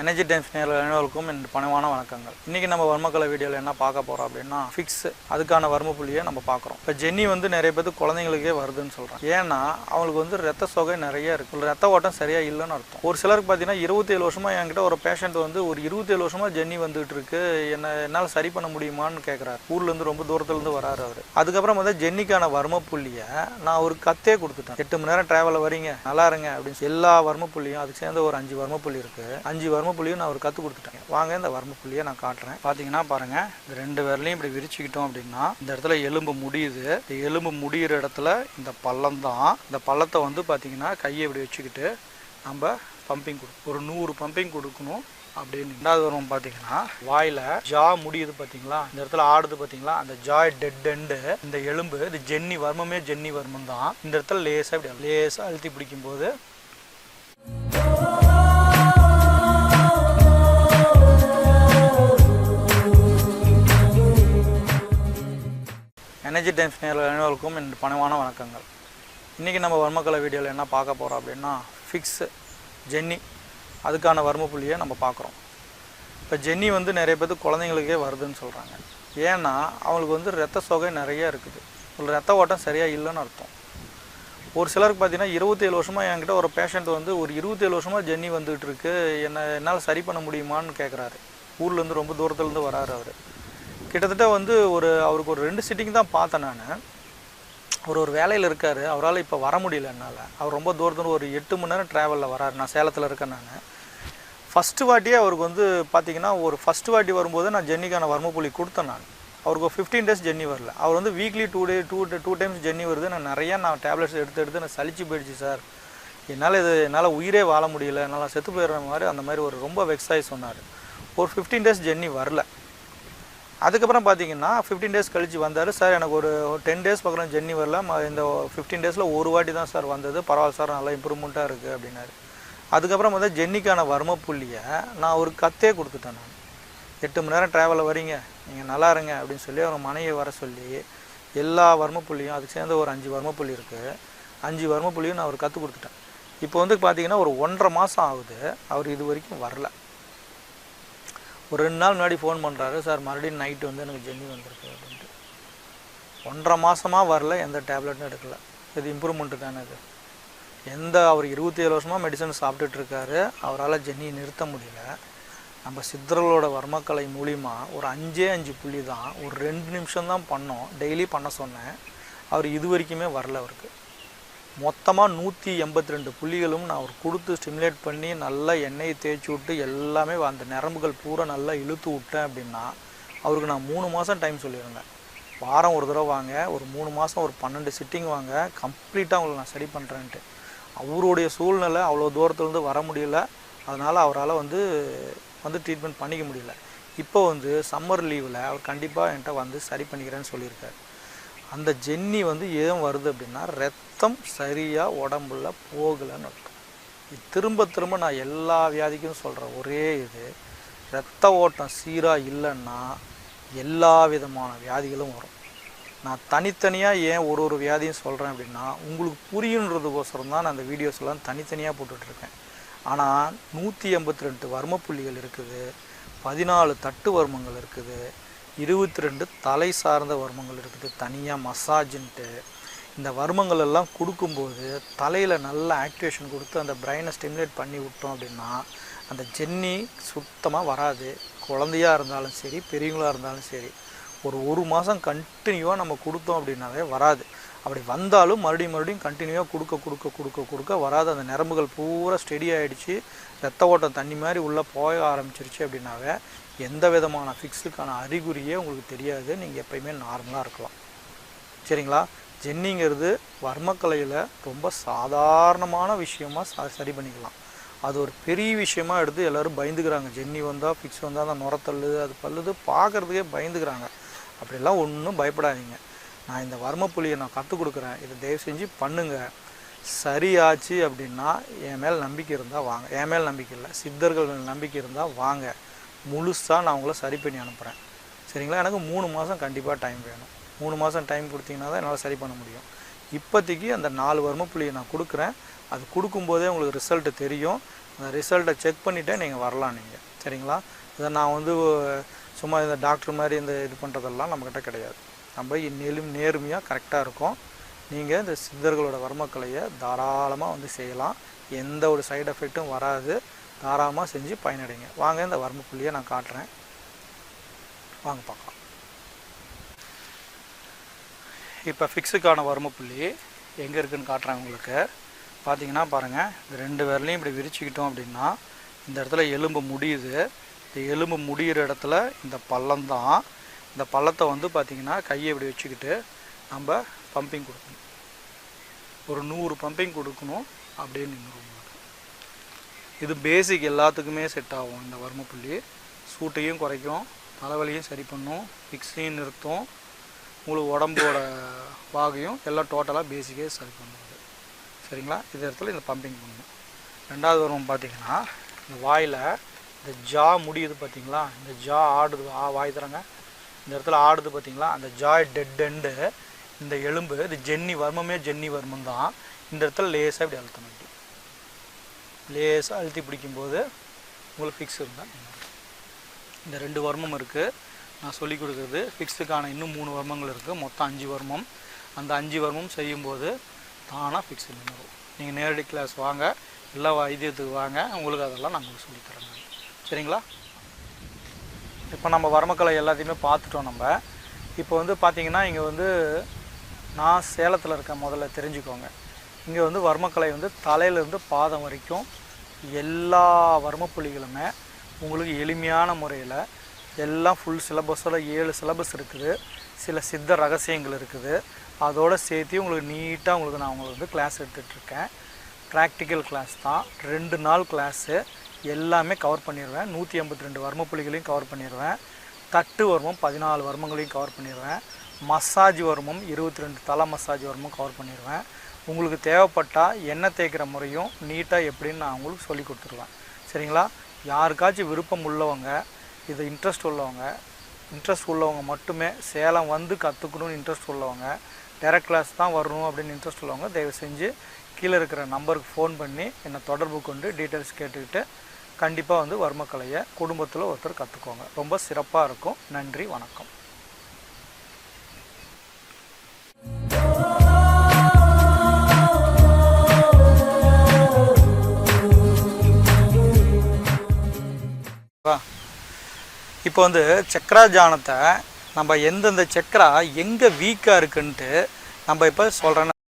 Energy times நேரில் அனைவருக்கும் என் பணிவான வணக்கங்கள். இன்றைக்கி நம்ம வர்மக்கலை வீடியோவில் என்ன பார்க்க போகிறோம் அப்படின்னா ஃபிக்ஸ் அதுக்கான வர்ம புள்ளியை நம்ம பார்க்குறோம். இப்போ ஜென்னி வந்து நிறைய பேர் குழந்தைங்களுக்கே வருதுன்னு சொல்கிறேன் ஏன்னா அவங்களுக்கு வந்து ரத்த சொகை நிறைய இருக்குது ரத்த ஓட்டம் சரியாக இல்லைன்னு அர்த்தம். ஒரு சிலருக்கு பார்த்தீங்கன்னா இருபத்தேழு வருஷமாக என்கிட்ட ஒரு பேஷண்ட் வந்து ஒரு இருபத்தேழு வருஷமாக ஜென்னி வந்துட்டு இருக்கு. என்ன என்னால் சரி பண்ண முடியுமான்னு கேட்குறாரு ஊர்லேருந்து ரொம்ப தூரத்துலேருந்து வராரு அவர். அதுக்கப்புறம் வந்து ஜென்னிக்கான வர்ம புள்ளியை நான் ஒரு கத்தே கொடுத்துட்டேன். எட்டு மணி நேரம் டிராவலில் வரீங்க நல்லா இருங்க அப்படின்னு சொல்லி எல்லா வர்ம புள்ளியும் அதுக்கு சேர்ந்து ஒரு அஞ்சு வர்ம புள்ளி இருக்குது அஞ்சு வர்ம புள்ளியும் நான் ஒரு கற்று கொடுத்துட்டேன். வாங்க இந்த வர்ம புள்ளியை நான் காட்டுறேன். பார்த்தீங்கன்னா பாருங்கள் இந்த ரெண்டு விரலையும் இப்படி விரிச்சுக்கிட்டோம் அப்படின்னா இந்த இடத்துல எலும்பு முடியுது. இந்த எலும்பு முடிகிற இடத்துல இந்த பள்ளம் தான். இந்த பள்ளத்தை வந்து பார்த்தீங்கன்னா கையை இப்படி வச்சுக்கிட்டு நம்ம பம்பிங் கொடுக்கணும் ஒரு நூறு பம்பிங் கொடுக்கணும் அப்படின்னு. ரெண்டாவது வரும் பார்த்தீங்கன்னா வாயில் ஜா முடியுது பார்த்தீங்களா இந்த இடத்துல ஆடுது பார்த்தீங்களா அந்த ஜாய் டெட் எண்டு இந்த எலும்பு இது ஜென்னி வர்மமே ஜென்னி வர்மம் தான். இந்த இடத்துல லேசாக இப்படி லேசாக அழுத்தி பிடிக்கும்போது எனர்ஜி டைம்ஸ் நேரில் அனைவருக்கும் என் பணிவான வணக்கங்கள். இன்றைக்கி நம்ம வர்மக்கலை வீடியோவில் என்ன பார்க்க போகிறோம் அப்படின்னா ஃபிக்ஸு ஜென்னி அதுக்கான வர்ம புள்ளியை நம்ம பார்க்குறோம். இப்போ ஜென்னி வந்து நிறைய பேர் குழந்தைங்களுக்கே வருதுன்னு சொல்கிறாங்க ஏன்னா அவங்களுக்கு வந்து ரத்த சோகை நிறைய இருக்குது. ஒரு ரத்த ஓட்டம் சரியாக இல்லைன்னு அர்த்தம். ஒரு சிலருக்கு பார்த்தீங்கன்னா இருபத்தேழு வருஷமாக என்கிட்ட ஒரு பேஷண்ட் வந்து ஒரு இருபத்தேழு வருஷமாக ஜென்னி வந்துகிட்டு இருக்கு. என்ன என்னால் சரி பண்ண முடியுமான்னு கேட்குறாரு ஊர்லேருந்து ரொம்ப தூரத்துலேருந்து வராரு அவர். கிட்டத்தட்ட வந்து ஒரு அவருக்கு ஒரு ரெண்டு சிட்டிங் தான் பார்த்தேன் நான். அவர் ஒரு வேலையில் இருக்கார். அவரால் இப்போ வர முடியல என்னால். அவர் ரொம்ப தூரத்தில் ஒரு எட்டு மணி நேரம் ட்ராவலில் வராரு. நான் சேலத்தில் இருக்கேன் நான். ஃபஸ்ட்டு வாட்டியே அவருக்கு வந்து பார்த்தீங்கன்னா ஒரு ஃபஸ்ட்டு வாட்டி வரும்போது நான் ஜென்னிக்கான வர்மப்புள்ளி கொடுத்தேன் நான். அவருக்கு ஒரு ஃபிஃப்டீன் டேஸ் ஜென்னி வரல. அவர் வந்து weekly two day two two times Jenny வருது. நான் நிறையா நான் டேப்லெட்ஸ் எடுத்து எடுத்து நான் சளிச்சு போயிடுச்சு சார் என்னால் இது என்னால் உயிரே வாழ முடியல. என்னால் செத்து போயிடுற மாதிரி அந்த மாதிரி ஒரு ரொம்ப வெக்ஸாகி சொன்னார். ஒரு ஃபிஃப்டீன் டேஸ் ஜென்னி வரல. அதுக்கப்புறம் பார்த்தீங்கன்னா ஃபிஃப்டீன் டேஸ் கழிச்சு வந்தார். சார் எனக்கு ஒரு டென் டேஸ் பக்கம் ஜெர்னி வரல. இந்த ஃபிஃப்டீன் டேஸில் ஒரு வாட்டி தான் சார் வந்தது. பரவாயில்ல சார் நல்லா இம்ப்ரூவ்மெண்ட்டாக இருக்குது அப்படின்னாரு. அதுக்கப்புறம் வந்து ஜென்னிக்கான வர்ம புள்ளியை நான் ஒரு கத்தே கொடுத்துட்டேன் நான். எட்டு மணி நேரம் ட்ராவலில் வரீங்க. நீங்கள் நல்லா இருங்க அப்படின்னு சொல்லி அவங்க மனைவியை வர சொல்லி எல்லா வர்ம புள்ளியும் அதுக்கு சேர்ந்து ஒரு அஞ்சு வர்ம புள்ளி இருக்குது அஞ்சு வர்ம புள்ளியும் நான் ஒரு கற்றுக் கொடுத்துட்டேன். இப்போ வந்து பார்த்தீங்கன்னா ஒரு ஒன்றரை மாதம் ஆகுது. அவர் இது வரைக்கும் வரல. ஒரு ரெண்டு நாள் முன்னாடி ஃபோன் பண்ணுறாரு சார் மறுபடியும் நைட்டு வந்து எனக்கு ஜென்னி வந்திருக்கு அப்படின்ட்டு. ஒன்றரை மாதமாக வரல எந்த டேப்லெட்டும் எடுக்கல. இது இம்ப்ரூவ்மெண்ட்டு தானே இது. எந்த அவர் இருபத்தி ஏழு வருஷமாக மெடிசன் சாப்பிட்டுட்ருக்காரு அவரால் ஜென்னியை நிறுத்த முடியல. நம்ம சித்தர்களோட வர்மக்கலை மூலிமா ஒரு அஞ்சே அஞ்சு புள்ளி தான் ஒரு ரெண்டு நிமிஷம் தான் பண்ணோம். டெய்லி பண்ண சொன்னேன். அவர் இது வரைக்குமே வரல அவருக்கு. மொத்தமாக நூற்றி எண்பத்தி ரெண்டு புள்ளிகளும் நான் அவர் கொடுத்து ஸ்டிமுலேட் பண்ணி நல்லா எண்ணெயை தேய்ச்சி விட்டு எல்லாமே அந்த நரம்புகள் பூரா நல்லா இழுத்து விட்டேன் அப்படின்னா அவருக்கு நான் மூணு மாதம் டைம் சொல்லியிருந்தேன். வாரம் ஒரு தடவை வாங்க ஒரு மூணு மாதம் ஒரு பன்னெண்டு சிட்டிங் வாங்க கம்ப்ளீட்டாக உங்களுக்கு நான் சரி பண்ணுறேன்ட்டு அவருடைய சூழ்நிலை அவ்வளோ தூரத்துலேருந்து வர முடியல. அதனால் அவரால் வந்து வந்து ட்ரீட்மெண்ட் பண்ணிக்க முடியல. இப்போ வந்து சம்மர் லீவில் அவர் கண்டிப்பாக என்கிட்ட வந்து சரி பண்ணிக்கிறேன்னு சொல்லியிருக்காரு. அந்த ஜென்னி வந்து ஏன் வருது அப்படின்னா ரத்தம் சரியாக உடம்புல போகலைன்னு அர்த்தம். இது திரும்ப திரும்ப நான் எல்லா வியாதிக்கும் சொல்கிறேன் ஒரே இது ரத்த ஓட்டம் சீராக இல்லைன்னா எல்லா விதமான வியாதிகளும் வரும். நான் தனித்தனியாக ஏன் ஒரு ஒரு வியாதியும் சொல்கிறேன் அப்படின்னா உங்களுக்கு புரியுன்றதுக்கோசரம் தான் நான் அந்த வீடியோஸ் எல்லாம் தனித்தனியாக போட்டுட்ருக்கேன். ஆனால் நூற்றி எண்பத்தி ரெண்டு வர்ம புள்ளிகள் இருக்குது பதினாலு தட்டு வர்மங்கள் இருக்குது இருபத்தி ரெண்டு தலை சார்ந்த வர்மங்கள் இருக்குது. தனியாக மசாஜுன்ட்டு. இந்த வர்மங்கள் எல்லாம் கொடுக்கும்போது தலையில் நல்ல ஆக்டிவேஷன் கொடுத்து அந்த பிரெயினை ஸ்டிமுலேட் பண்ணி விட்டோம் அப்படின்னா அந்த ஜென்னி சுத்தமாக வராது. குழந்தையாக இருந்தாலும் சரி பெரியவங்களாக இருந்தாலும் சரி ஒரு ஒரு மாதம் கண்டினியூவாக நம்ம கொடுத்தோம் அப்படின்னாவே வராது. அப்படி வந்தாலும் மறுபடியும் மறுபடியும் கண்டினியூவாக கொடுக்க கொடுக்க கொடுக்க கொடுக்க வராது. அந்த நரம்புகள் பூரா ஸ்டெடி ஆகிடுச்சு ரத்த ஓட்டம் தண்ணி மாதிரி உள்ளே போக ஆரம்பிச்சிருச்சு அப்படின்னாவே எந்த விதமான ஃபிக்ஸுக்கான அறிகுறியே உங்களுக்கு தெரியாது. நீங்கள் எப்பயுமே நார்மலாக இருக்கலாம். சரிங்களா? ஜென்னிங்கிறது வர்மக்கலையில் ரொம்ப சாதாரணமான விஷயமாக ச- சரி பண்ணிக்கலாம். அது ஒரு பெரிய விஷயமா எடுத்து எல்லோரும் பயந்துக்கிறாங்க. ஜென்னி வந்தால் ஃபிக்ஸ் வந்தால் அந்த நுரத்தள்ளுது அது பல்லுது பார்க்குறதுக்கே பயந்துக்கிறாங்க. அப்படிலாம் ஒன்றும் பயப்படாதீங்க. நான் இந்த வர்ம புலியை நான் கற்றுக் கொடுக்குறேன். இதை தயவு செஞ்சு பண்ணுங்கள் சரியாச்சு அப்படின்னா என் மேல் நம்பிக்கை இருந்தால் வாங்க. என் மேல் நம்பிக்கை இல்லை சித்தர்கள் மேல் நம்பிக்கை இருந்தால் வாங்க. முழுசாக நான் உங்களை சரி பண்ணி அனுப்புகிறேன் சரிங்களா? எனக்கு மூணு மாதம் கண்டிப்பாக டைம் வேணும். மூணு மாதம் டைம் கொடுத்தீங்கன்னா தான் என்னால் சரி பண்ண முடியும். இப்போதைக்கு அந்த நாலு வர்மப்புள்ளியை நான் கொடுக்குறேன். அது கொடுக்கும்போதே உங்களுக்கு ரிசல்ட்டு தெரியும். அந்த ரிசல்ட்டை செக் பண்ணிவிட்டே நீங்கள் வரலாம் நீங்கள் சரிங்களா? இதை நான் வந்து சும்மா இந்த டாக்டர் மாதிரி இந்த இது பண்ணுறதெல்லாம் நம்மக்கிட்ட கிடையாது. நம்ம நெலும் நேர்மையாக கரெக்டாக இருக்கும். நீங்கள் இந்த சித்தர்களோட வர்மக்கலையை தாராளமாக வந்து செய்யலாம். எந்த ஒரு சைடு எஃபெக்ட்டும் வராது. தாராளமாக செஞ்சு பயனடைங்க. வாங்க இந்த வர்மப்புள்ளியை நான் காட்டுறேன். வாங்க பார்க்கலாம். இப்போ ஃபிக்ஸுக்கான வர்மப்புள்ளி எங்கே இருக்குதுன்னு காட்டுறேன் உங்களுக்கு. பார்த்தீங்கன்னா பாருங்கள் இந்த ரெண்டு விரலையும் இப்படி விரிச்சுக்கிட்டோம் அப்படின்னா இந்த இடத்துல எலும்பு முடியுது. இந்த எலும்பு முடிகிற இடத்துல இந்த பள்ளம் தான். இந்த பள்ளத்தை வந்து பார்த்திங்கன்னா கையை இப்படி வச்சுக்கிட்டு நம்ம பம்பிங் கொடுக்கணும். ஒரு நூறு பம்பிங் கொடுக்கணும் அப்படின்னு நின்றுவோம் இது பேசிக் எல்லாத்துக்குமே செட் ஆகும். இந்த வர்மப்புள்ளி சூட்டையும் குறைக்கும். தலைவலியும் சரி பண்ணும். ஃபிக்ஸையும் நிறுத்தும். உங்களுக்கு உடம்போட வாகையும் எல்லாம் டோட்டலாக பேசிக்கே சரி பண்ணுது. சரிங்களா? இது இடத்துல இந்த பம்பிங் பண்ணணும். ரெண்டாவது வருவம் பார்த்தீங்கன்னா இந்த வாயில் இந்த ஜா முடியுது பார்த்தீங்களா? இந்த ஜா ஆடுது. ஆ வாய் தரங்க இந்த இடத்துல ஆடுது பார்த்தீங்களா? அந்த ஜாய் டெட் எண்டு இந்த எலும்பு இது ஜென்னி வர்மமே ஜென்னி வர்மம் தான். இந்த இடத்துல லேசாக இப்படி அழுத்தணும். இப்படி லேசாக அழுத்தி பிடிக்கும்போது உங்களுக்கு ஃபிக்ஸ் இருந்தால் இந்த ரெண்டு வர்மம் இருக்குது நான் சொல்லி கொடுக்குறது ஃபிக்ஸுக்கான இன்னும் மூணு வர்மங்கள் இருக்குது மொத்தம் அஞ்சு வர்மம் அந்த அஞ்சு வர்மம் செய்யும்போது தானாக ஃபிக்ஸ் நின்றுடும் நீங்கள் நேரடி கிளாஸ் வாங்க. எல்லா வைத்தியத்துக்கு வாங்க. உங்களுக்கு அதெல்லாம் நான் உங்களுக்கு சொல்லித்தரேன் சரிங்களா? இப்போ நம்ம வர்மக்கலை எல்லாத்தையுமே பார்த்துட்டோம் நம்ம. இப்போ வந்து பார்த்தீங்கன்னா இங்கே வந்து நான் சேலத்தில் இருக்கேன் முதல்ல தெரிஞ்சுக்கோங்க. இங்கே வந்து வர்மக்கலை வந்து தலையிலேருந்து பாதம் வரைக்கும் எல்லா வர்மப்புள்ளிகளுமே உங்களுக்கு எளிமையான முறையில் எல்லாம் ஃபுல் சிலபஸோட ஏழு சிலபஸ் இருக்குது. சில சித்த ரகசியங்கள் இருக்குது. அதோடு சேர்த்து உங்களுக்கு நீட்டாக உங்களுக்கு நான் உங்களுக்கு வந்து கிளாஸ் எடுத்துகிட்ருக்கேன் ப்ராக்டிக்கல் கிளாஸ் தான். ரெண்டு நாள் கிளாஸு எல்லாமே கவர் பண்ணிடுவேன் நூற்றி ஐம்பத்தி ரெண்டு வர்மப்புள்ளிகளையும் கவர் பண்ணிடுவேன் தட்டு வர்மம் பதினாலு வர்மங்களையும் கவர் பண்ணிடுவேன் மசாஜ் வருமும் இருபத்தி ரெண்டு தலை மசாஜ் வருமும் கவர் பண்ணிடுவேன் உங்களுக்கு தேவைப்பட்டால் எண்ணெய் தேய்க்கிற முறையும் நீட்டாக எப்படின்னு நான் உங்களுக்கு சொல்லி கொடுத்துருவேன். சரிங்களா? யாருக்காச்சும் விருப்பம் உள்ளவங்க இது இன்ட்ரெஸ்ட் உள்ளவங்க இன்ட்ரெஸ்ட் உள்ளவங்க மட்டுமே சேலம் வந்து கற்றுக்கணும்னு இன்ட்ரெஸ்ட் உள்ளவங்க டேரக்ட் கிளாஸ் தான் வரணும் அப்படின்னு இன்ட்ரெஸ்ட் உள்ளவங்க தயவு செஞ்சு கீழே இருக்கிற நம்பருக்கு ஃபோன் பண்ணி என்னை தொடர்பு கொண்டு டீட்டெயில்ஸ் கேட்டுக்கிட்டு கண்டிப்பாக வந்து வர்மக்கலையை குடும்பத்தில் ஒருத்தர் கற்றுக்கோங்க ரொம்ப சிறப்பாக இருக்கும். நன்றி வணக்கம். இப்போ வந்து சக்கரா ஜானத்தை நம்ம எந்தெந்த சக்கரா எங்கே வீக்காக இருக்குன்ட்டு நம்ம இப்போ சொல்கிறேன்னு